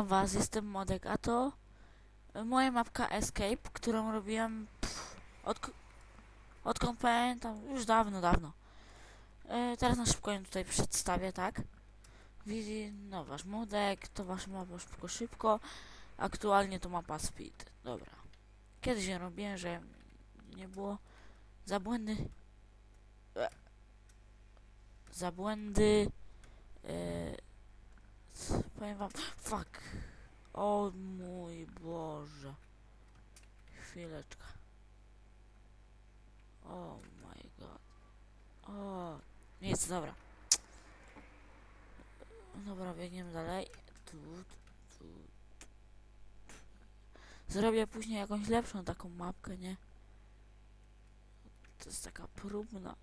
Witam was, jestem Modek, a to e, moja mapka Escape, którą robiłem pff, od, odkąd pamiętam, już dawno, dawno. E, teraz na szybko ją tutaj przedstawię, tak? Widzi, no wasz Modek, to wasza mapa szybko, szybko. Aktualnie to mapa Speed, dobra. Kiedyś ją robiłem, że nie było za błędy. E, za błędy. Powiem wam, fuck. O mój Boże. Chwileczkę. Oh my god. O, nic, dobra. Dobra, biegniemy dalej. Tu, tu, tu. Zrobię później jakąś lepszą taką mapkę, nie? To jest taka próbna.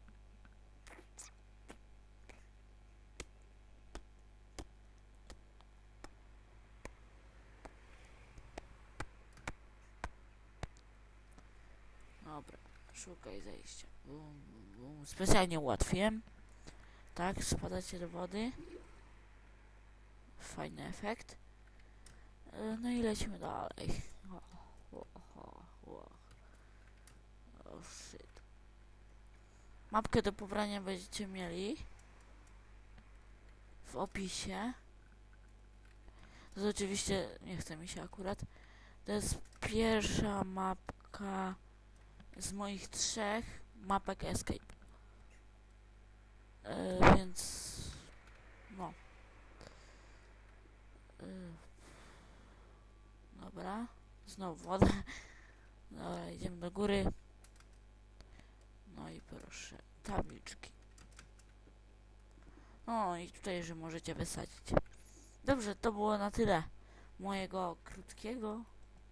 Dobra, szukaj zejścia. Specjalnie ułatwiłem. Tak, spadacie do wody. Fajny efekt. E, No i lecimy dalej. Mapkę do pobrania będziecie mieli w opisie. To oczywiście, nie chce mi się akurat. To jest pierwsza mapka z moich trzech mapek Escape. E, więc no. E, dobra. Znowu woda. Dobra, idziemy do góry. No i proszę, tabliczki. O, i tutaj, że możecie wysadzić. Dobrze, to było na tyle mojego krótkiego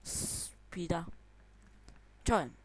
speeda. Czołem.